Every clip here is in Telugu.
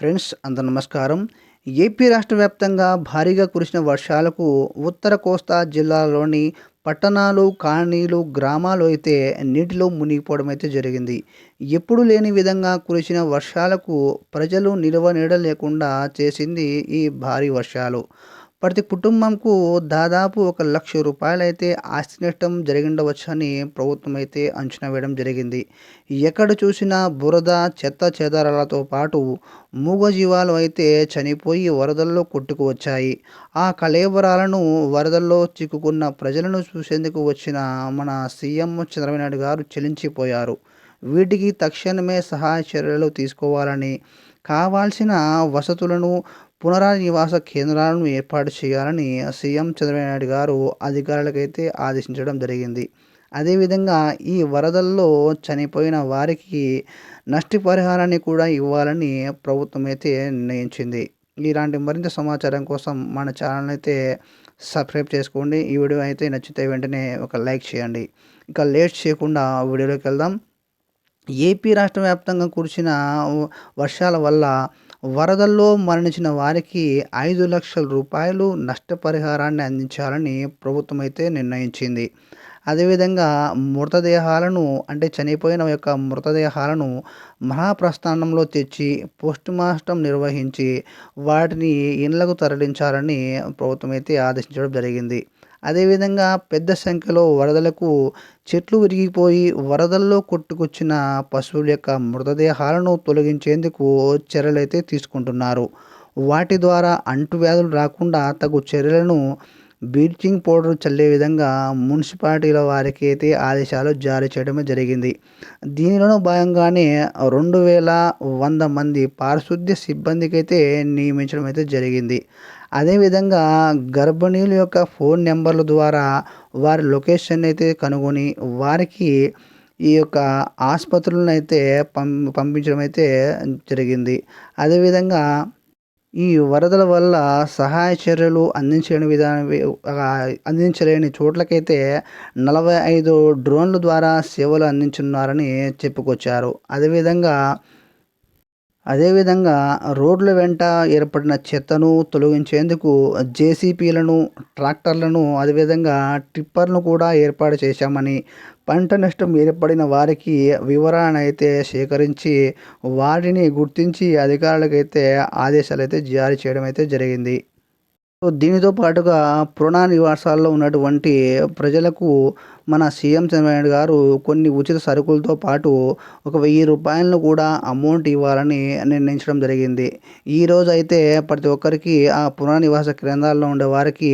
ఫ్రెండ్స్ అందరు నమస్కారం. ఏపీ రాష్ట్ర వ్యాప్తంగా భారీగా కురిసిన వర్షాలకు ఉత్తర కోస్తా జిల్లాలోని పట్టణాలు కాలనీలు గ్రామాలు అయితే నీటిలో మునిగిపోవడం అయితే జరిగింది. ఎప్పుడు లేని విధంగా కురిసిన వర్షాలకు ప్రజలు నిల్వ నీడ లేకుండా చేసింది ఈ భారీ వర్షాలు. ప్రతి కుటుంబంకు దాదాపు ఒక లక్ష రూపాయలైతే ఆస్తి నష్టం జరిగిండవచ్చని ప్రభుత్వం అయితే అంచనా వేయడం జరిగింది. ఎక్కడ చూసినా బురద చెత్త చెదారాలతో పాటు మూగజీవాలు అయితే చనిపోయి వరదల్లో కొట్టుకు వచ్చాయి. ఆ కళేబరాలను వరదల్లో చిక్కుకున్న ప్రజలను చూసేందుకు వచ్చిన మన సీఎం చంద్రబాబు నాయుడు గారు చెలించిపోయారు. వీటికి తక్షణమే సహాయ చర్యలు తీసుకోవాలని కావాల్సిన వసతులను పునరానివాస కేంద్రాలను ఏర్పాటు చేయాలని సీఎం చంద్రబాబు నాయుడు గారు అధికారులకైతే ఆదేశించడం జరిగింది. అదేవిధంగా ఈ వరదల్లో చనిపోయిన వారికి నష్టపరిహారాన్ని కూడా ఇవ్వాలని ప్రభుత్వం అయితే నిర్ణయించింది. ఇలాంటి మరింత సమాచారం కోసం మన ఛానల్ అయితే సబ్స్క్రైబ్ చేసుకోండి. ఈ వీడియో అయితే నచ్చితే వెంటనే ఒక లైక్ చేయండి. ఇంకా లేట్ చేయకుండా వీడియోలోకి వెళ్దాం. ఏపీ రాష్ట్ర వ్యాప్తంగా కురిసిన వర్షాల వల్ల వరదల్లో మరణించిన వారికి ఐదు లక్షల రూపాయలు నష్టపరిహారాన్ని అందించాలని ప్రభుత్వం అయితే నిర్ణయించింది. అదేవిధంగా మృతదేహాలను అంటే చనిపోయిన యొక్క మృతదేహాలను మహాప్రస్థానంలో తెచ్చి పోస్ట్ మార్టం నిర్వహించి వాటిని ఇండ్లకు తరలించాలని ప్రభుత్వం అయితే ఆదేశించడం జరిగింది. అదేవిధంగా పెద్ద సంఖ్యలో వరదలకు చెట్లు విరిగిపోయి వరదల్లో కొట్టుకొచ్చిన పశువుల యొక్క మృతదేహాలను తొలగించేందుకు చర్యలైతే తీసుకుంటున్నారు. వాటి ద్వారా అంటువ్యాధులు రాకుండా తగు చర్యలను బ్లీచింగ్ పౌడర్ చల్లే విధంగా మున్సిపాలిటీల వారికి అయితే ఆదేశాలు జారీ చేయడమే జరిగింది. దీనిలో భాగంగానే రెండు వేల వంద మంది పారిశుద్ధ్య సిబ్బందికి అయితే నియమించడం అయితే జరిగింది. అదేవిధంగా గర్భిణీల యొక్క ఫోన్ నెంబర్ల ద్వారా వారి లొకేషన్ అయితే కనుగొని వారికి ఈ యొక్క ఆసుపత్రులను అయితే పం పంపించడం అయితే జరిగింది. అదేవిధంగా ఈ వరదల వల్ల సహాయ చర్యలు అందించలేని విధానం అందించలేని చోట్లకైతే నలభై ఐదు డ్రోన్ల ద్వారా సేవలు అందించున్నారని చెప్పుకొచ్చారు. అదేవిధంగా అదేవిధంగా రోడ్ల వెంట ఏర్పడిన చెత్తను తొలగించేందుకు జేసీపీలను ట్రాక్టర్లను అదేవిధంగా టిప్పర్ను కూడా ఏర్పాటు చేశామని పంట నష్టం ఏర్పడిన వారికి వివరణ అయితే సేకరించి వాటిని గుర్తించి అధికారులకైతే ఆదేశాలు అయితే జారీ చేయడం అయితే జరిగింది. దీనితో పాటుగా పురాణ నివాసాల్లో ఉన్నటువంటి ప్రజలకు మన సీఎం చంద్రబాబు గారు కొన్ని ఉచిత సరుకులతో పాటు ఒక వెయ్యి రూపాయలను కూడా అమౌంట్ ఇవ్వాలని నిర్ణయించడం జరిగింది. ఈ రోజు అయితే ప్రతి ఒక్కరికి ఆ పునర్నివాస కేంద్రాల్లో ఉండే వారికి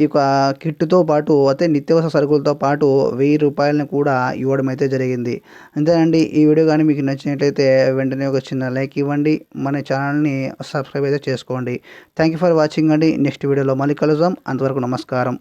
ఈ యొక్క కిట్తో పాటు అయితే నిత్యావసర సరుకులతో పాటు వెయ్యి రూపాయలను కూడా ఇవ్వడం అయితే జరిగింది. అంతేనండి ఈ వీడియో కానీ మీకు నచ్చినట్లయితే వెంటనే ఒక చిన్న లైక్ ఇవ్వండి. మన ఛానల్ని సబ్స్క్రైబ్ అయితే చేసుకోండి. థ్యాంక్ యూ ఫర్ వాచింగ్ అండి. నెక్స్ట్ వీడియోలో మళ్ళీ కలుద్దాం. అంతవరకు నమస్కారం.